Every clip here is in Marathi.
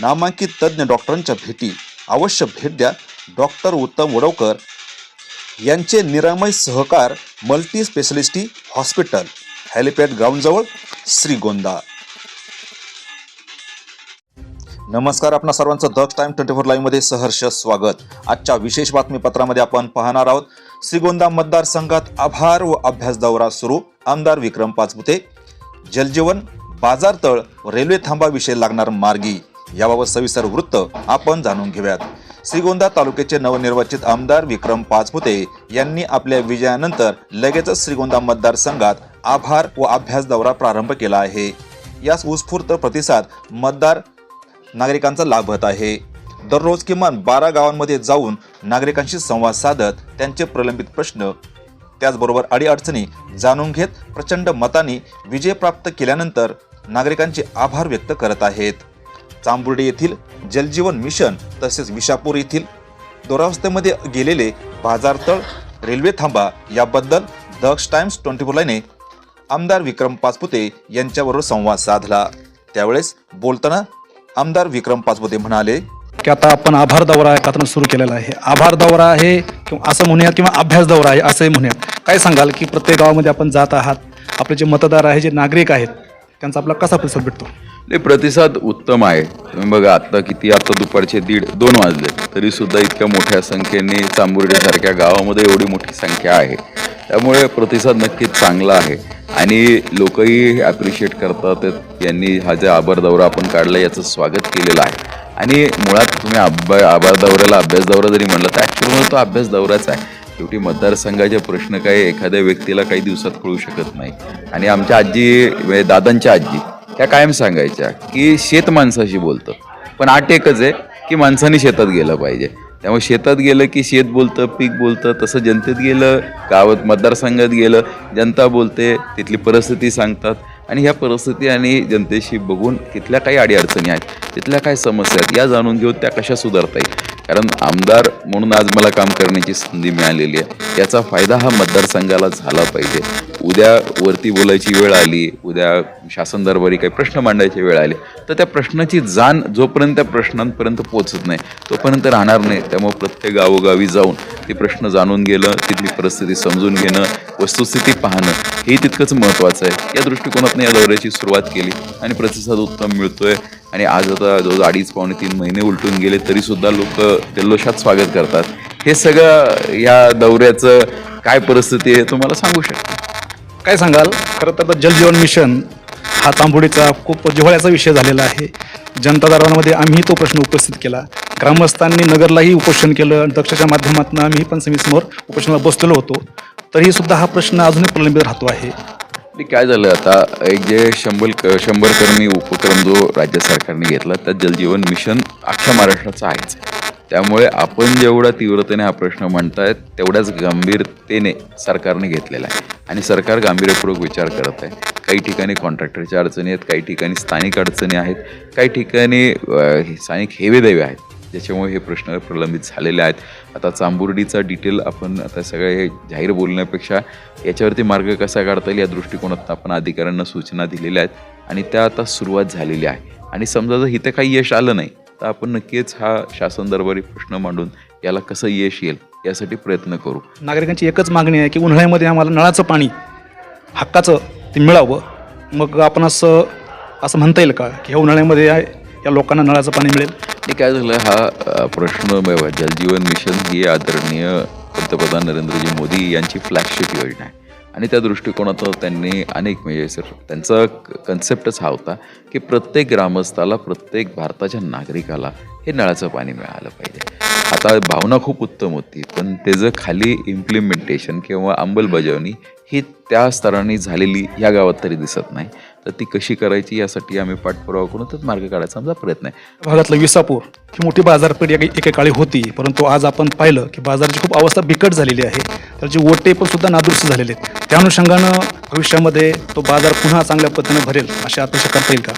नामांकित तज्ज्ञ डॉक्टरांच्या भेटी. अवश्य भेट द्या. डॉक्टर उत्तम वडवकर यांचे निरामय सहकार मल्टी स्पेशलिस्टी हॉस्पिटल हॅलिपॅड ग्राउंडजवळ श्रीगोंदा नमस्कार आपणा सर्वांचं दक्ष टाइम ट्वेंटी फोर लाईव्हमध्ये सहर्ष स्वागत. आजच्या विशेष बातमीपत्रामध्ये आपण पाहणार आहोत श्रीगोंदा मतदारसंघात आभार व अभ्यास दौरा सुरू. आमदार विक्रम पाचपुते जलजीवन बाजारतळ रेल्वे थांबाविषयी लागणार मार्गी. याबाबत सविस्तर वृत्त आपण जाणून घेऊयात. श्रीगोंदा तालुक्याचे नवनिर्वाचित आमदार विक्रम पाचपुते यांनी आपल्या विजयानंतर लगेचच श्रीगोंदा मतदारसंघात आभार व अभ्यास दौरा प्रारंभ केला आहे. यास उत्स्फूर्त प्रतिसाद मतदार नागरिकांचा लाभत आहे. दररोज किमान बारा गावांमध्ये जाऊन नागरिकांशी संवाद साधत त्यांचे प्रलंबित प्रश्न त्याचबरोबर अडीअडचणी जाणून घेत प्रचंड मताने विजय प्राप्त केल्यानंतर नागरिकांचे आभार व्यक्त करत आहेत. चांबुर्डे येथील जलजीवन मिशन तसेच विशापूर येथील दुरावस्थेमध्ये गेलेले बाजारतळ रेल्वे थांबा याबद्दल दक्ष टाइम्स ट्वेंटी फोर लाईने आमदार विक्रम पाचपुते यांच्याबरोबर संवाद साधला. त्यावेळेस बोलताना आमदार विक्रम पाचपुते म्हणाले की आता आपण आभार दौरा एकातून सुरू केलेला आहे. आभार दौरा आहे किंवा असं म्हणूयात किंवा अभ्यास दौरा आहे असंही म्हणूयात. काय सांगाल की प्रत्येक गावामध्ये आपण जात आहात. आपले जे मतदार आहे जे नागरिक आहेत त्यांचा आपला कसा प्रतिसाद भेटतो? नाही प्रतिसाद उत्तम आहे. तुम्ही बघा आत्ता किती आत्ता दुपारचे दीड दोन वाजले. तरी सुद्धा इतक्या मोठ्या संख्येने चांबुर्डीसारख्या गावामध्ये एवढी मोठी संख्या आहे. त्यामुळे प्रतिसाद नक्कीच चांगला आहे. आणि लोकही ॲप्रिशिएट करतात. यांनी हा जे आभार दौरा आपण काढला याचं स्वागत केलेलं आहे. आणि मुळात तुम्ही अभ्या आभार दौऱ्याला अभ्यास दौरा जरी म्हणलं तर ॲक्च्युअली तो अभ्यास दौराच आहे. शेवटी मतदारसंघाचे प्रश्न काही एखाद्या व्यक्तीला काही दिवसात कळू शकत नाही. आणि आमच्या आजी म्हणजे दादांच्या आजी त्या कायम सांगायच्या की शेत माणसाशी बोलतं. पण आठ एकच आहे की माणसाने शेतात गेलं पाहिजे. त्यामुळे शेतात गेलं की शेत बोलतं पीक बोलतं तसं जनतेत गेलं गावात मतदारसंघात गेलं जनता बोलते तिथली परिस्थिती सांगतात. आणि ह्या परिस्थिती आणि जनतेशी बघून तिथल्या काही अडीअडचणी आहेत तिथल्या काय समस्या आहेत या जाणून घेऊन त्या कशा सुधारता येईल. कारण आमदार म्हणून आज मला काम करण्याची संधी मिळालेली आहे. याचा फायदा हा मतदारसंघाला झाला पाहिजे. उद्या वरती बोलायची वेळ आली उद्या शासन दरबारी काही प्रश्न मांडायची वेळ आली तर त्या प्रश्नाची जाण जोपर्यंत त्या प्रश्नांपर्यंत पोचत नाही तोपर्यंत राहणार नाही. त्यामुळे प्रत्येक गावोगावी जाऊन ते प्रश्न जाणून गेलं तिथली परिस्थिती समजून घेणं वस्तुस्थिती पाहणं हे तितकंच महत्त्वाचं आहे. या दृष्टिकोनातून या दौऱ्याची सुरुवात केली आणि प्रतिसाद उत्तम मिळतोय. आणि आज आता जवळ अडीच पावणे तीन महिने उलटून गेले तरीसुद्धा लोक जल्लोषात स्वागत करतात. हे सगळं या दौऱ्याचं काय परिस्थिती आहे तुम्हाला सांगू शकतो. काय सांगाल? खरं तर आता जलजीवन मिशन हा तांबुडीचा खूप जिव्हाळ्याचा विषय झालेला आहे. जनता दरबारामध्ये आम्ही तो प्रश्न उपस्थित केला. ग्रामस्थांनी नगरलाही उपोषण केलं दक्षच्या माध्यमातून आम्ही पण समितीसमोर उपोषणाला बसलेलो होतो. तरीही सुद्धा हा प्रश्न अजूनही प्रलंबित राहतो आहे. काय झालं आता? एक जे शंभर शंभर कर्मी उपक्रम जो राज्य सरकारने घेतला त्यात जलजीवन मिशन अख्ख्या महाराष्ट्राचं आहेच. त्यामुळे आपण जेवढ्या तीव्रतेने हा प्रश्न म्हणतायत तेवढ्याच गंभीरतेने सरकारने घेतलेला आहे. आणि सरकार गांभीर्यपूर्वक विचार करत आहे. काही ठिकाणी कॉन्ट्रॅक्टरच्या अडचणी आहेत काही ठिकाणी स्थानिक अडचणी आहेत काही ठिकाणी हे स्थानिक हेवेदेवे आहेत. ज्याच्यामुळे हे प्रश्न प्रलंबित झालेले आहेत. आता चांबुर्डीचा डिटेल आपण आता सगळे हे जाहीर बोलण्यापेक्षा याच्यावरती मार्ग कसा काढता येईल या दृष्टिकोनातून आपण अधिकाऱ्यांना सूचना दिलेल्या आहेत आणि त्या आता सुरुवात झालेली आहे. आणि समजा जर इथं काही यश आलं नाही तर आपण नक्कीच हा शासन दरबारी प्रश्न मांडून याला कसं यश येईल? यासाठी प्रयत्न करू. नागरिकांची एकच मागणी आहे की उन्हाळ्यामध्ये आम्हाला नळाचं पाणी हक्काचं ते मिळावं. मग आपण असं असं म्हणता येईल का की ह्या उन्हाळ्यामध्ये या या लोकांना नळाचं पाणी मिळेल? आणि काय झालं? हा प्रश्न जलजीवन मिशन ही आदरणीय पंतप्रधान नरेंद्रजी मोदी यांची फ्लॅगशिप योजना आहे. आणि त्या दृष्टिकोनातून त्यांनी अनेक म्हणजे सर त्यांचा कन्सेप्टच हा होता की प्रत्येक ग्रामस्थाला प्रत्येक भारताच्या नागरिकाला हे नळाचं पाणी मिळालं पाहिजे. आता भावना खूप उत्तम होती पण त्याचं खाली इम्प्लिमेंटेशन किंवा अंमलबजावणी ही त्या स्तराने झालेली या गावात तरी दिसत नाही. तर ती कशी करायची यासाठी आम्ही पाठपुरावा करून त्यात मार्ग काढायचा आमचा प्रयत्न आहे. भागातलं विसापूर ही मोठी बाजारपेठ एके- एकेकाळी होती परंतु आज आपण पाहिलं की बाजाराची खूप अवस्था बिकट झालेली आहे. त्याचे ओटे पण सुद्धा नादुरुस्त झालेले आहेत. त्या अनुषंगानं भविष्यामध्ये तो बाजार पुन्हा चांगल्या पद्धतीने भरेल अशी अपेक्षा करता येईल का?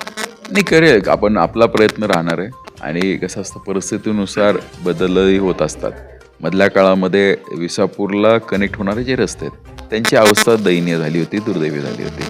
नाही करेल. आपण आपला प्रयत्न राहणार आहे. आणि कसं असतं परिस्थितीनुसार बदलही होत असतात. मधल्या काळामध्ये विसापूरला कनेक्ट होणारे जे रस्ते आहेत त्यांची अवस्था दयनीय झाली होती दुर्दैवी झाली होती.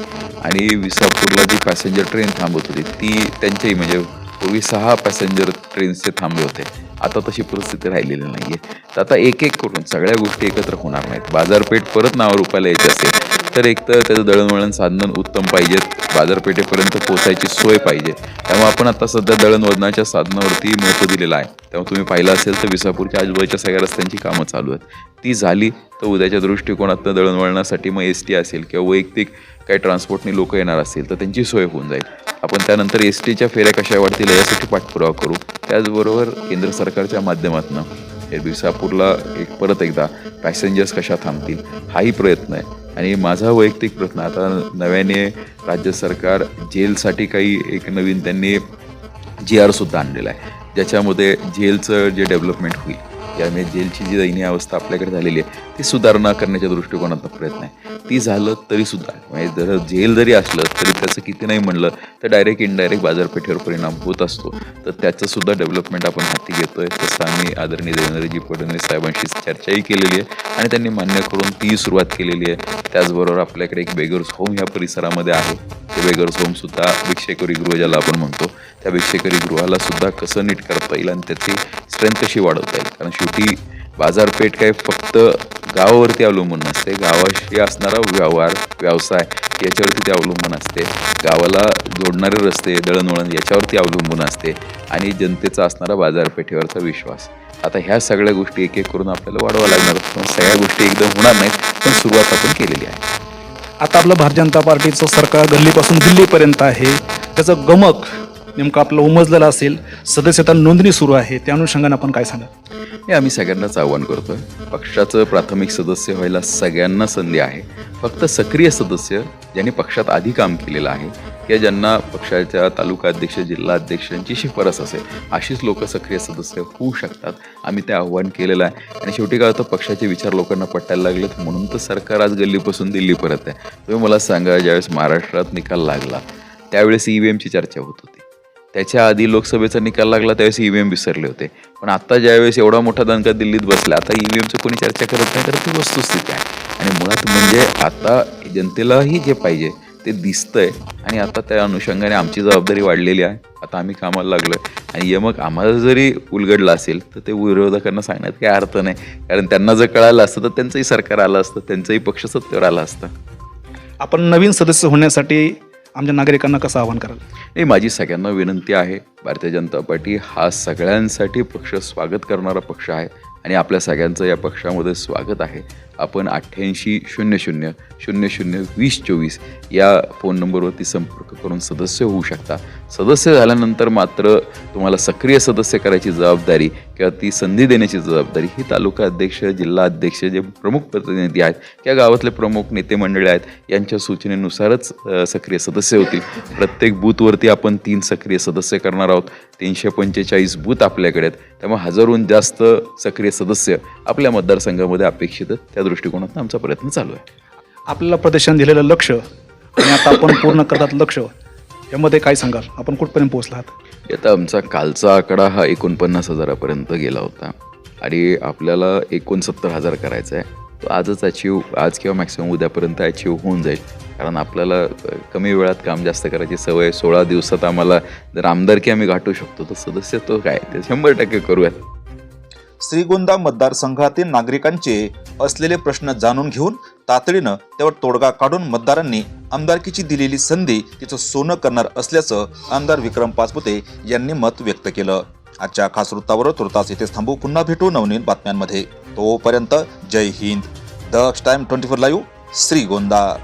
आणि विसापूरला जी पॅसेंजर ट्रेन थांबत होती ती त्यांच्याही म्हणजे पूर्वी सहा पॅसेंजर ट्रेन्सचे थांबले होते. आता तशी परिस्थिती राहिलेली नाही आहे तर आता एक एक करून सगळ्या गोष्टी एकत्र होणार नाहीत. बाजारपेठ परत नावा रुपायला यायची असेल तर एक तर त्याचं दळणवळण साधन उत्तम पाहिजेत. बाजारपेठेपर्यंत पोचायची सोय पाहिजे. त्यामुळे आपण आता सध्या दळणवळणाच्या साधनावरती महत्त्व दिलेलं आहे. त्यामुळे तुम्ही पाहिलं असेल तर विसापूरच्या आजूबाजूच्या सगळ्या रस्त्यांची कामं चालू आहेत. ती झाली तर उद्याच्या दृष्टिकोनातनं दळणवळणासाठी मग एस टी असेल किंवा वैयक्तिक काही ट्रान्सपोर्टनी लोक येणार असतील तर त्यांची सोय होऊन जाईल. आपण त्यानंतर एस टीच्या फेऱ्या कशा वाढतील यासाठी पाठपुरावा करू. त्याचबरोबर केंद्र सरकारच्या माध्यमातून हे विसापूरला एक परत एकदा पॅसेंजर्स कशा थांबतील हाही प्रयत्न आहे. आणि माझा वैयक्तिक प्रयत्न आता नव्याने राज्य सरकार जेलसाठी काही एक नवीन त्यांनी जी आरसुद्धा आणलेला आहे. ज्याच्यामध्ये जेलचं जे डेव्हलपमेंट होईल यामुळे जेलची जी दयनीय अवस्था आपल्याकडे झालेली आहे ती सुधारणा करण्याच्या दृष्टिकोनाचा प्रयत्न आहे. ती झालं तरी सुद्धा म्हणजे जर जेल जरी असलं तरी त्याचं किती नाही म्हणलं तर डायरेक्ट इनडायरेक्ट बाजारपेठेवर परिणाम होत असतो. तर त्याचं सुद्धा डेव्हलपमेंट आपण हाती घेतो आहे तसं आम्ही आदरणीय देवेंद्रजी फडणवीस साहेबांशी चर्चाही केलेली आहे आणि त्यांनी मान्य करून ती सुरुवात केलेली आहे. त्याचबरोबर आपल्याकडे एक बेगर्स होम ह्या परिसरामध्ये आहे. ते बेगर्स होम सुद्धा भिक्षेकरी गृह ज्याला आपण म्हणतो. त्या भिक्षेकरी गृहाला सुद्धा कसं नीट करता येईल आणि त्याची स्ट्रेंथ कशी वाढवता येईल? कारण शेवटी बाजारपेठ काय फक्त गावावरती अवलंबून नसते. गावाशी असणारा व्यवहार व्यवसाय याच्यावरती ते अवलंबून असते. गावाला जोडणारे रस्ते दळणवळण याच्यावरती अवलंबून असते आणि जनतेचा असणारा बाजारपेठेवरचा विश्वास. आता ह्या सगळ्या गोष्टी एक एक करून आपल्याला वाढवा लागणार. पण सगळ्या गोष्टी एकदम होणार नाहीत पण सुरुवात आपण केलेली आहे. आता आपलं भारतीय जनता पार्टीचं सरकार गल्लीपासून दिल्लीपर्यंत आहे. त्याचं गमक नेमकं आपलं उमजलेलं असेल सदस्यता नोंदणी सुरू आहे त्या अनुषंगाने आपण काय सांगा हे आम्ही सगळ्यांनाच आव्हान करतोय. पक्षाचं प्राथमिक सदस्य व्हायला सगळ्यांना संधी आहे. फक्त सक्रिय सदस्य ज्यांनी पक्षात आधी काम केलेलं आहे किंवा ज्यांना पक्षाच्या तालुका अध्यक्ष जिल्हा अध्यक्षांची शिफारस असेल अशीच लोक सक्रिय सदस्य होऊ शकतात. आम्ही ते आव्हान केलेलं आहे. आणि शेवटी काय होतं पक्षाचे विचार लोकांना पटायला लागलेत म्हणून तर सरकार आज गल्लीपासून दिल्ली परत आहे. तुम्ही मला सांगा ज्यावेळेस महाराष्ट्रात निकाल लागला त्यावेळेस ई व्ही एमची चर्चा होत होती. त्याच्या आधी लोकसभेचा निकाल लागला त्यावेळेस ईव्हीएम विसरले होते. पण आता ज्यावेळेस एवढा मोठा दणका दिल्लीत बसला आता ईव्हीएमचं कोणी चर्चा करत नाही तर ती वस्तुस्थिती आहे. आणि मुळात म्हणजे आता जनतेलाही जे पाहिजे ते दिसतंय. आणि आता त्या अनुषंगाने आमची जबाबदारी वाढलेली आहे. आता आम्ही कामाला लागलोय. आणि यमक आम्हाला जरी उलगडला असेल तर ते विरोधकांना सांगण्यात काही अर्थ नाही. कारण त्यांना जर कळालं असतं तर त्यांचंही सरकार आलं असतं त्यांचंही पक्ष सत्तेवर आला असतं. आपण नवीन सदस्य होण्यासाठी आमच्या नागरिकांना कसं आवाहन कराल? नाही माझी सगळ्यांना विनंती आहे भारतीय जनता पार्टी हा सगळ्यांसाठी पक्ष स्वागत करणारा पक्ष आहे आणि आपल्या सगळ्यांचं या पक्षामध्ये स्वागत आहे. आपण अठ्ठ्याऐंशी शून्य शून्य शून्य शून्य वीस चोवीस या फोन नंबरवरती संपर्क करून सदस्य होऊ शकता. सदस्य झाल्यानंतर मात्र तुम्हाला सक्रिय सदस्य करायची जबाबदारी किंवा ती संधी देण्याची जबाबदारी ही तालुका अध्यक्ष जिल्हा अध्यक्ष जे प्रमुख प्रतिनिधी आहेत किंवा गावातले प्रमुख नेते मंडळी आहेत यांच्या सूचनेनुसारच सक्रिय सदस्य होतील. प्रत्येक बूथवरती आपण तीन सक्रिय सदस्य करणार आहोत. तीनशे पंचेचाळीस बूथ आपल्याकडे आहेत. त्यामुळे हजारहून जास्त सक्रिय सदस्य आपल्या मतदारसंघामध्ये अपेक्षित त्या दृष्टिकोनातून आमचा प्रयत्न चालू आहे. आपल्याला प्रदेशाने दिलेलं लक्ष आणि आता आपण पूर्ण करतात लक्ष यामध्ये काय सांगाल? आपण कुठपर्यंत पोहोचला आहात आता आमचा कालचा आकडा हा एकोणपन्नास हजारापर्यंत गेला होता. आणि आपल्याला एकोणसत्तर हजार करायचा आहे तो आजच अचीव आज किंवा मॅक्सिमम उद्यापर्यंत अचीव होऊन जाईल. कारण आपल्याला कमी वेळात काम जास्त करायची सवय सोळा दिवसात आम्हाला जर आमदारकी आम्ही गाठू शकतो तर सदस्य तो काय ते शंभर टक्के करूयात. श्रीगोंदा मतदारसंघातील नागरिकांचे असलेले प्रश्न जाणून घेऊन तातडीनं त्यावर तोडगा काढून मतदारांनी आमदारकीची दिलेली संधी तिचं सोनं करणार असल्याचं आमदार विक्रम पाचपुते यांनी मत व्यक्त केलं. आजच्या खास वृत्तावर तुर्तास इथेच थांबू. पुन्हा भेटू नवनीत बातम्यांमध्ये. तोपर्यंत जय Hind. The Time twenty four live Shrigonda.